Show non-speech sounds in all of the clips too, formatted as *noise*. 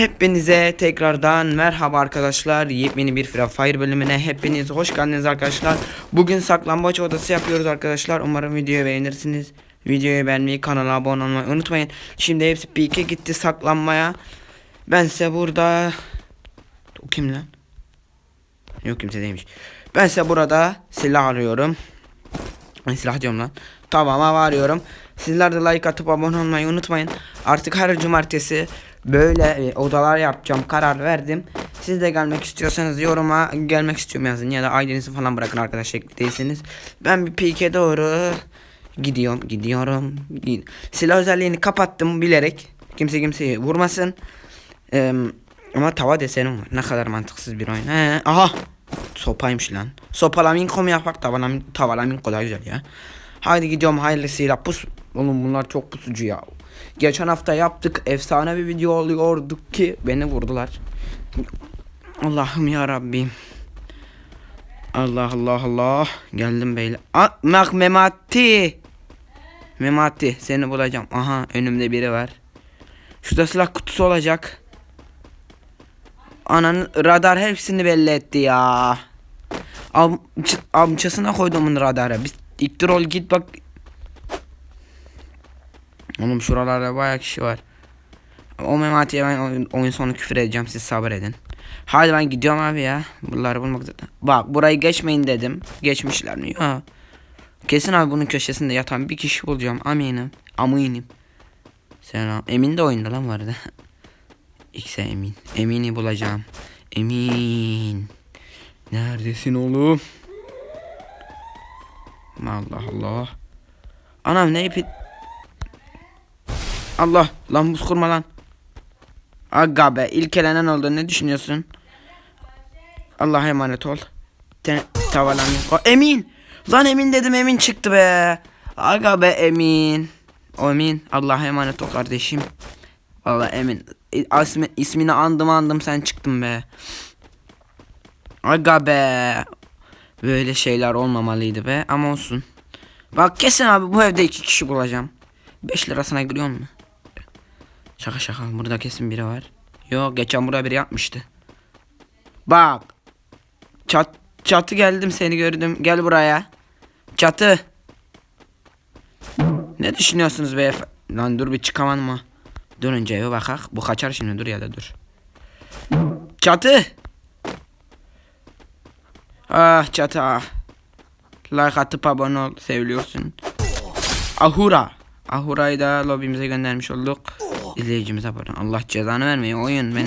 Hepinize tekrardan merhaba arkadaşlar. Yepyeni bir Free Fire bölümüne hepiniz hoş geldiniz arkadaşlar. Bugün saklambaç odası yapıyoruz arkadaşlar. Umarım videoyu beğenirsiniz. Videoyu beğenmeyi, kanala abone olmayı unutmayın. Şimdi hepsi pike gitti saklanmaya. Ben size burada... O kim lan? Yok kimse değilmiş. Ben size burada silah arıyorum. Silah diyorum lan. Tamam arıyorum. Sizler de like atıp abone olmayı unutmayın. Artık her cumartesi böyle e, odalar yapacağım. Karar verdim. Siz de gelmek istiyorsanız yoruma gelmek istiyorum yazın ya da ailenizi falan bırakın arkadaş ekli değilsiniz. Ben bir pike doğru gidiyorum. Gidiyorum. Gid- Silah özelliğini kapattım bilerek. Kimse kimseyi vurmasın. Eee, ama tava desenim var. Ne kadar mantıksız bir oyun. He, aha. Sopaymış lan. Sopalaminko mu yapak tavalamin, tavalaminko daha güzel ya. Haydi gidiyorum hayırlısıyla pus. Oğlum bunlar çok pusucu ya. Geçen hafta yaptık. Efsane bir video oluyorduk ki beni vurdular. Allah'ım ya Rabbim. Allah Allah Allah. Geldim beyler. Mak Memati. Memati seni bulacağım. Aha önümde biri var. Şurada silah kutusu olacak. Ananın radar hepsini belli etti ya. Am amcasına koyduğumun radarı. Biz iktirol git bak. Oğlum şuralarda bayağı kişi var. O mematiye ben oyun, oyun sonu küfür edeceğim siz sabredin. Hadi ben gidiyorum abi ya. Bunları bulmak zaten. Bak burayı geçmeyin dedim. Geçmişler mi? Ya. Kesin abi bunun köşesinde yatan bir kişi bulacağım. Aminim. Aminim. Selam. Emin de oyunda lan vardı. *laughs* X'e emin. Emin'i bulacağım. Emin. Neredesin oğlum? Allah Allah. Anam ne ipi... Allah lan buz kurma lan. Aga be ilk elenen oldu ne düşünüyorsun? Allah'a emanet ol. Te tavalan Emin. Lan Emin dedim Emin çıktı be. Aga be Emin. Emin Allah'a emanet ol kardeşim. Valla Emin. İsmi, ismini andım andım sen çıktın be. Aga be. Böyle şeyler olmamalıydı be ama olsun. Bak kesin abi bu evde iki kişi bulacağım. 5 lirasına giriyor mu? Şaka şaka burada kesin biri var. Yok geçen burada biri yapmıştı. Bak. Çat, çatı geldim seni gördüm. Gel buraya. Çatı. Ne düşünüyorsunuz beyefendi? Lan dur bir çıkamam mı? Dur önce eve bakak. Bu kaçar şimdi dur ya da dur. Çatı. Ah çatı ah. Like atıp abone ol. Seviliyorsun. Ahura. Ahura'yı da lobimize göndermiş olduk. İzleyicimize pardon. Allah cezanı vermeyin oyun ben.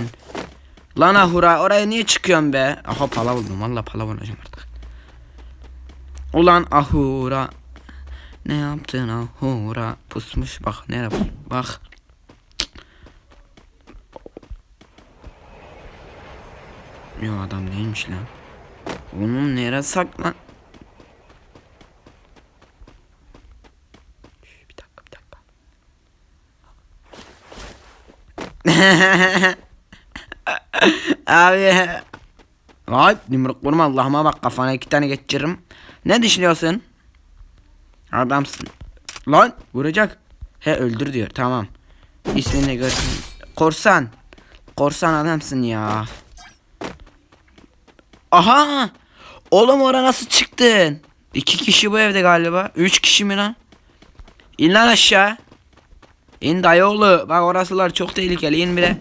Lan Ahura oraya niye çıkıyorsun be? Aha pala buldum. Valla pala bulacağım artık. Ulan Ahura. Ne yaptın Ahura? Pusmuş bak nereye pus bak. Yo adam değilmiş lan. Oğlum nereye saklan? Şş, Bir dakika bir dakika. Abi. Ay yumruk vurma Allah'ıma bak kafana iki tane geçiririm. Ne düşünüyorsun? Adamsın. Lan vuracak. He öldür diyor tamam. İsmini görsün. Korsan. Korsan adamsın ya. Aha! Oğlum oraya nasıl çıktın? İki kişi bu evde galiba. Üç kişi mi lan? İn lan aşağı. İn dayıoğlu. Bak orasılar çok tehlikeli. İn bire.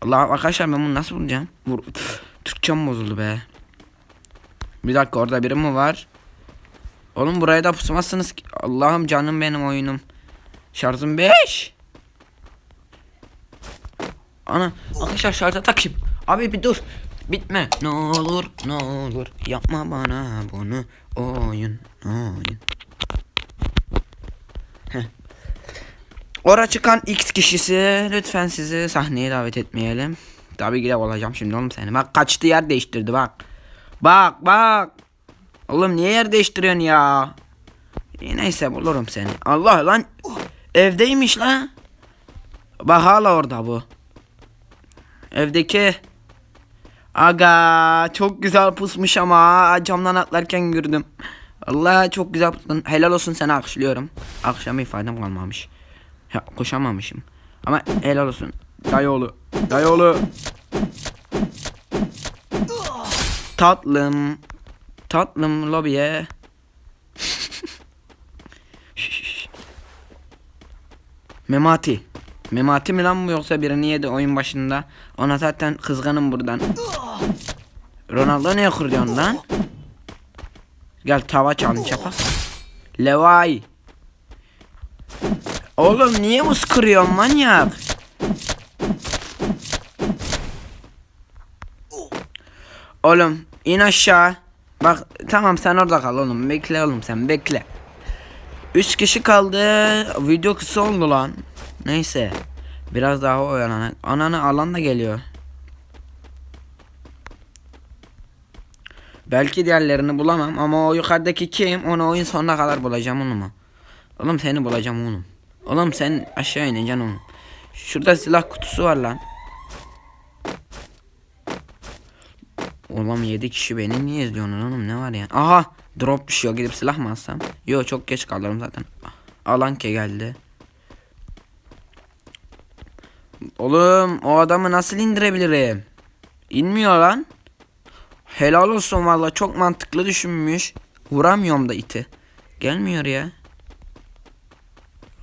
Allah arkadaşlar ben bunu nasıl bulacağım? Vur. Türkçem bozuldu be. Bir dakika orada biri mi var? Oğlum buraya da pusmazsınız ki. Allah'ım canım benim oyunum. Şarjım 5. Ana arkadaşlar şarja takayım. Abi bir dur. Bitme. Ne olur ne olur yapma bana bunu. Oyun oyun. Ora çıkan X kişisi lütfen sizi sahneye davet etmeyelim. Tabii ki olacağım şimdi oğlum seni. Bak kaçtı yer değiştirdi bak. Bak bak. Oğlum niye yer değiştiriyorsun ya? Neyse bulurum seni. Allah lan. Evdeymiş lan. Bak hala orada bu. Evdeki. Aga çok güzel pusmuş ama camdan atlarken gördüm. Allah çok güzel pustun. Helal olsun sana alkışlıyorum. Akşam ifadem kalmamış. Ya, koşamamışım. Ama helal olsun. Dayıoğlu. Dayıoğlu. Tatlım. Tatlım lobiye. Memati. Memati mi lan bu yoksa birini yedi oyun başında. Ona zaten kızgınım buradan. Ronaldo niye kuruyorsun lan? Gel tava challenge yapak. Levay. Oğlum niye kırıyorsun manyak? Oğlum in aşağı. Bak tamam sen orada kal oğlum. Bekle oğlum sen bekle. 3 kişi kaldı. Video kısa oldu lan. Neyse. Biraz daha oyalanın. Ananı alan da geliyor. Belki diğerlerini bulamam ama o yukarıdaki kim? Onu oyun sonuna kadar bulacağım onu mu? Oğlum seni bulacağım oğlum. Oğlum sen aşağı ineceksin oğlum. Şurada silah kutusu var lan. Oğlum 7 kişi beni niye izliyorsun oğlum ne var ya? Aha drop düşüyor gidip silah mı alsam? Yo çok geç kalırım zaten. Alan ke geldi. Oğlum o adamı nasıl indirebilirim? İnmiyor lan. Helal olsun valla çok mantıklı düşünmüş. Vuramıyorum da iti. Gelmiyor ya.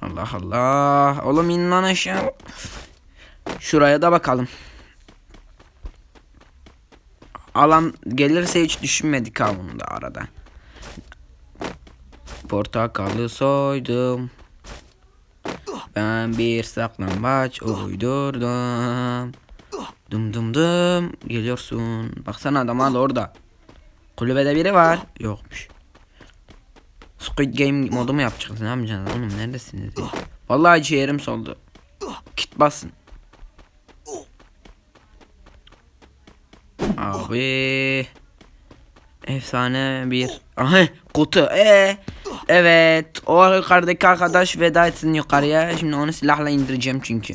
Allah Allah. Oğlum in lan aşağı. Şuraya da bakalım. Alan gelirse hiç düşünmedik ha bunu da arada. Portakalı soydum. Ben bir saklambaç uydurdum. Dum dum dum geliyorsun. Baksana adam hala orada. Kulübede biri var. Yokmuş. Squid Game modu mu yapacağız? Ne yapacaksınız oğlum? Neredesiniz? Vallahi ciğerim soldu. Kit basın. Abi. Efsane bir. Aha kutu. Ee. Evet. O yukarıdaki arkadaş veda etsin yukarıya. Şimdi onu silahla indireceğim çünkü.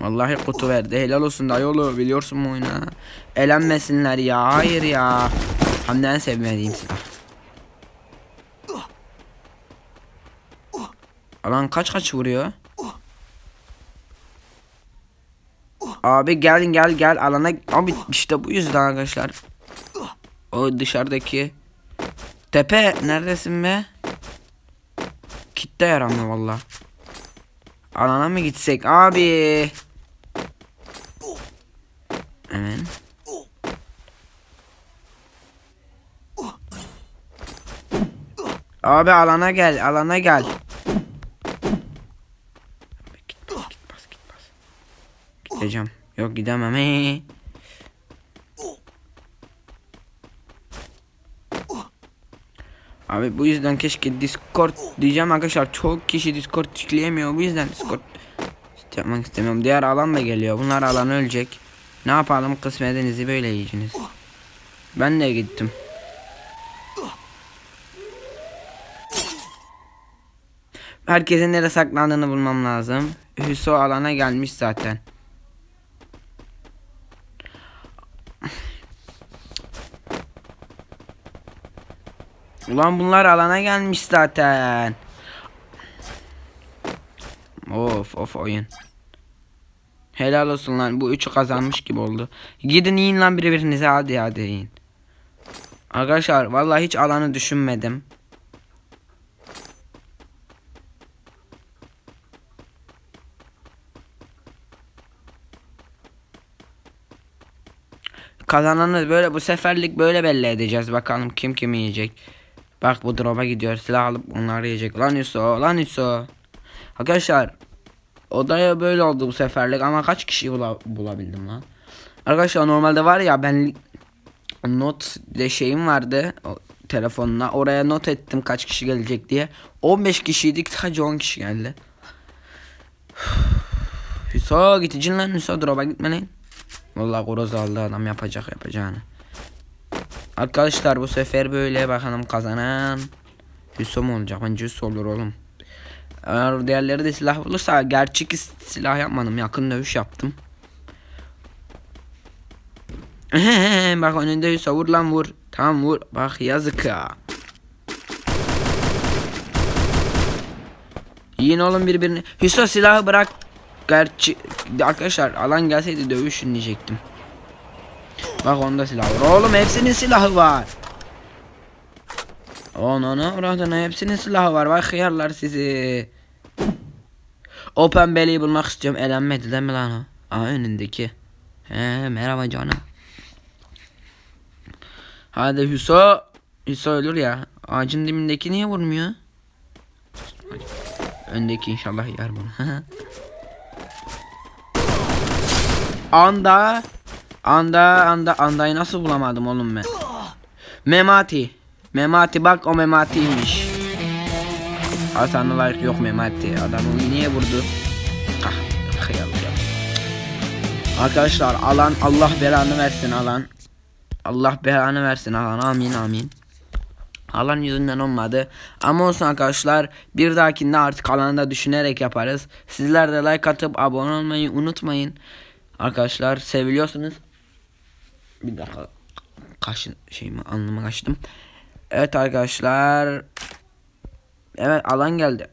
Vallahi kutu verdi. Helal olsun dayıoğlu. Biliyorsun bu oyunu. Elenmesinler ya. Hayır ya. Hem de en sevmediğim silah. Alan kaç kaç vuruyor? Abi gel gel gel alana abi işte bu yüzden arkadaşlar. O dışarıdaki tepe neredesin be? Kitle yaramıyor valla. Alana mı gitsek abi? Hemen. Abi alana gel, alana gel. Git bas, git bas, git bas. Gideceğim. Yok gidemem. Abi bu yüzden keşke Discord diyeceğim arkadaşlar çok kişi Discord yükleyemiyor bu yüzden Discord yapmak istemiyorum. Diğer alan da geliyor. Bunlar alan ölecek. Ne yapalım kısmetinizi böyle yiyeceksiniz. Ben de gittim. Herkesin nereye saklandığını bulmam lazım. Hüso alana gelmiş zaten. Ulan bunlar alana gelmiş zaten. Of of oyun. Helal olsun lan bu üçü kazanmış gibi oldu. Gidin yiyin lan birbirinize hadi hadi yiyin. Arkadaşlar vallahi hiç alanı düşünmedim. Kazananı böyle bu seferlik böyle belli edeceğiz. Bakalım kim kimi yiyecek. Bak bu drop'a gidiyor. Silah alıp onları yiyecek. Lan Yusuf, lan Yusuf. Arkadaşlar odaya böyle oldu bu seferlik ama kaç kişi bula- bulabildim lan? Arkadaşlar normalde var ya ben not de şeyim vardı o, telefonuna. Oraya not ettim kaç kişi gelecek diye. 15 kişiydik sadece 10 kişi geldi. *sighs* Hüso gideceksin lan Hüso drop'a gitme lan. Vallahi koroz aldı adam yapacak yapacağını. Arkadaşlar bu sefer böyle bakalım kazanan mu olacak? Bence Hüso olur oğlum. Eğer diğerleri de silah olursa gerçek silah yapmadım. Yakın dövüş yaptım. *laughs* Bak önünde Hüso vur lan vur. Tamam vur. Bak yazık ya. Yiyin oğlum birbirini. Hüso silahı bırak. Gerçi arkadaşlar alan gelseydi dövüşün diyecektim. Bak onda silah var. Oğlum hepsinin silahı var. Ona oradına hepsinin silahı var. Vay hıyarlar sizi. O pembeliği bulmak istiyorum. Elenmedi değil mi lan o? Aa önündeki. He merhaba canım. Hadi Hüso. Hüso ölür ya. Ağacın dibindeki niye vurmuyor? Öndeki inşallah yer bunu. *laughs* anda. Anda anda andayı nasıl bulamadım oğlum ben? Memati. Memati bak o Memati'ymiş. Hasan'a layık yok Memati. Adamı niye vurdu? Ah, kıyal ya. Arkadaşlar alan Allah belanı versin alan. Allah belanı versin alan. Amin amin. Alan yüzünden olmadı. Ama olsun arkadaşlar. Bir dahakinde artık alanı da düşünerek yaparız. Sizler de like atıp abone olmayı unutmayın. Arkadaşlar seviliyorsunuz. Bir dakika. Kaşın şeyimi alnıma kaçtım. Evet arkadaşlar. Evet alan geldi.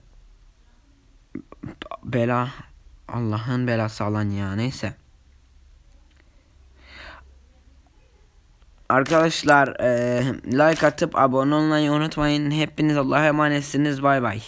Bela. Allah'ın belası alan ya neyse. Arkadaşlar eee, like atıp abone olmayı unutmayın. Hepiniz Allah'a emanetsiniz. Bay bay.